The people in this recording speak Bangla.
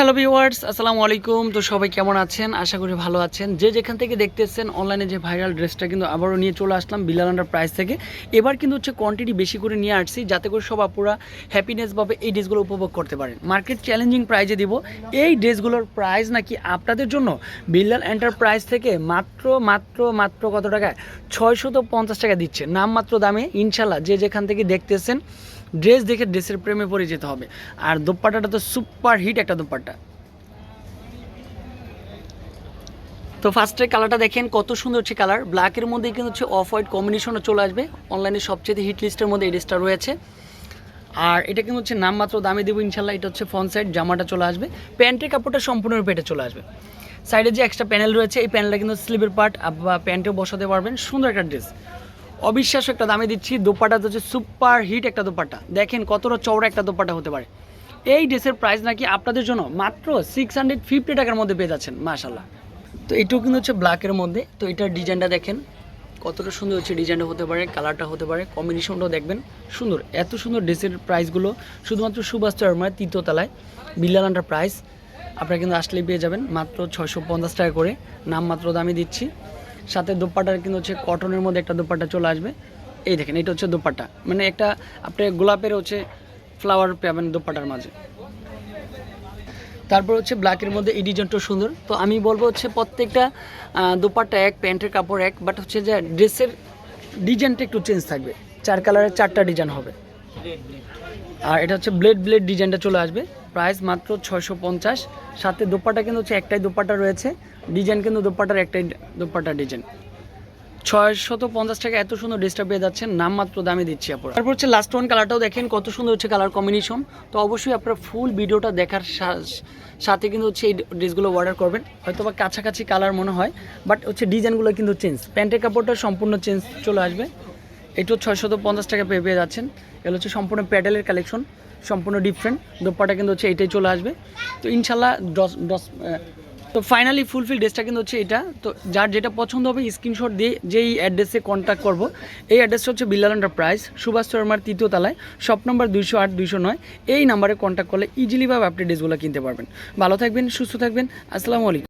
হ্যালো ভিউয়ার্স আসসালামু আলাইকুম তো সবাই কেমন আছেন? আশা করি ভালো আছেন। যে যেখান থেকে দেখতেছেন অনলাইনে যে ভাইরাল ড্রেসটা কিন্তু আবারও নিয়ে চলে আসলাম বিলাল আন্ডার প্রাইস থেকে। এবার কিন্তু হচ্ছে কোয়ান্টিটি বেশি করে নিয়ে আসছি, যাতে করে সব আপুরা হ্যাপিনেসভাবে এই ড্রেসগুলো উপভোগ করতে পারেন। মার্কেট চ্যালেঞ্জিং প্রাইজে দিব। এই ড্রেসগুলোর প্রাইস নাকি আপনাদের জন্য? বিল্লাল এন্টারপ্রাইজ থেকে মাত্র মাত্র মাত্র কত টাকায়? ছয়শত পঞ্চাশ টাকা দিচ্ছে। নামমাত্র দামে, ইনশাল্লাহ, যে যেখান থেকে দেখতেছেন ড্রেস দেখে ড্রেসের প্রেমে পড়ে যেতে হবে। আর দোপাট্টাটা তো সুপার হিট একটা দোপাট্টা। তো ফার্স্টে কালারটা দেখেন, কত সুন্দর হচ্ছে কালার ব্ল্যাকের মধ্যে কিন্তু হচ্ছে অফ হোয়াইট কম্বিনেশনও চলে আসবে। অনলাইনে সবচেয়ে হিট লিস্টের মধ্যে এই ড্রেসটা রয়েছে। আর এটা কিন্তু হচ্ছে নামমাত্র দামে দেবো ইনশাল্লাহ, এটা হচ্ছে ফ্রন্ট সাইড জামাটা চলে আসবে। প্যান্টের কাপড়টা সম্পূর্ণ পেটে চলে আসবে। সাইডে যে এক্সট্রা প্যানেল রয়েছে, এই প্যানেলটা কিন্তু স্লিভের পার্ট বা প্যান্টেও বসাতে পারবেন। সুন্দর একটা ড্রেস অবিশ্বাস্য একটা দামে দিচ্ছি। দোপাটা হচ্ছে সুপার হিট একটা দোপাট্টা দেখেন কতটা চওড়া একটা দোপাট্টা হতে পারে। এই ড্রেসের প্রাইস নাকি আপনাদের জন্য মাত্র সিক্স হান্ড্রেড ফিফটি টাকার মধ্যে পেয়ে যাচ্ছেন মাশাল্লাহ তো এটাও কিন্তু হচ্ছে ব্ল্যাকের মধ্যে। তো এটার ডিজাইনটা দেখেন, কতটা সুন্দর হচ্ছে ডিজাইনটা হতে পারে কালারটা হতে পারে। কম্বিনেশনটাও দেখবেন, সুন্দর। এত সুন্দর ড্রেসের প্রাইসগুলো শুধুমাত্র সুভাষ চরমায় তৃতীয়তলায় বিল্লালান্ডার প্রাইস আপনারা কিন্তু আসলেই পেয়ে যাবেন, মাত্র ছয়শো পঞ্চাশ টাকা করে। নামমাত্র দামে দিচ্ছি। সাথে দোপাট্টার কিন্তু হচ্ছে কটনের মধ্যে একটা দোপাট্টা চলে আসবে। এই দেখেন, এটা হচ্ছে দোপাট্টা মানে একটা আপনি গোলাপের হচ্ছে ফ্লাওয়ার পাবেন দোপাট্টার মাঝে। তারপর হচ্ছে ব্ল্যাকের মধ্যে এই ডিজাইনটা সুন্দর। তো আমি বলব হচ্ছে প্রত্যেকটা দোপাট্টা এক, প্যান্টের কাপড় এক বাট হচ্ছে যে ড্রেসের ডিজাইনটা একটু চেঞ্জ থাকবে। চার কালারের চারটা ডিজাইন হবে। আর এটা হচ্ছে ব্লেড ব্লেড ডিজাইনটা চলে আসবে। প্রাইস মাত্র ছয়শো পঞ্চাশ। সাথে দোপাট্টা কিন্তু হচ্ছে একটাই দোপাট্টা রয়েছে। ডিজাইন কিন্তু দোপাট্টার একটাই দোপাট্টা ডিজাইন। ছয়শত পঞ্চাশ টাকা এত সুন্দর ড্রেসটা পেয়ে যাচ্ছেন। নামমাত্র দামে দিচ্ছি আপনার তারপর হচ্ছে লাস্ট ওয়ান কালারটাও দেখেন, কত সুন্দর হচ্ছে কালার কম্বিনেশন তো অবশ্যই আপনার ফুল ভিডিওটা দেখার সাথে কিন্তু হচ্ছে এই ড্রেসগুলো অর্ডার করবেন। হয়তো বা কাছাকাছি কালার মনে হয় বাট হচ্ছে ডিজাইনগুলো কিন্তু চেঞ্জ প্যান্টের কাপড়টা সম্পূর্ণ চেঞ্জ চলে আসবে। এটাও ছয়শত পঞ্চাশ টাকা পেয়ে পেয়ে যাচ্ছেন। এগুলো হচ্ছে সম্পূর্ণ প্যাডেলের কালেকশন সম্পূর্ণ ডিফারেন্ট দোপাটা কিন্তু হচ্ছে এটাই চলে আসবে। তো ইনশাল্লাহ দশ আহ, তো ফাইনালি ফুলফিল ড্রেসটা কিন্তু হচ্ছে এটা। তো যার যেটা পছন্দ হবে স্ক্রিনশট দিয়ে যেই অ্যাড্রেসে কন্ট্যাক্ট করব। এই অ্যাড্রেসটা হচ্ছে বিল্লাল প্রাইস সুভাষ শর্মার তৃতীয় তলায় শপ নম্বর দুইশো আট দুইশো নয়। এই নাম্বারে কন্ট্যাক্ট করলে ইজিলিভাবে আপনি ড্রেসগুলো কিনতে পারবেন। ভালো থাকবেন সুস্থ থাকবেন। আসসালামু আলাইকুম।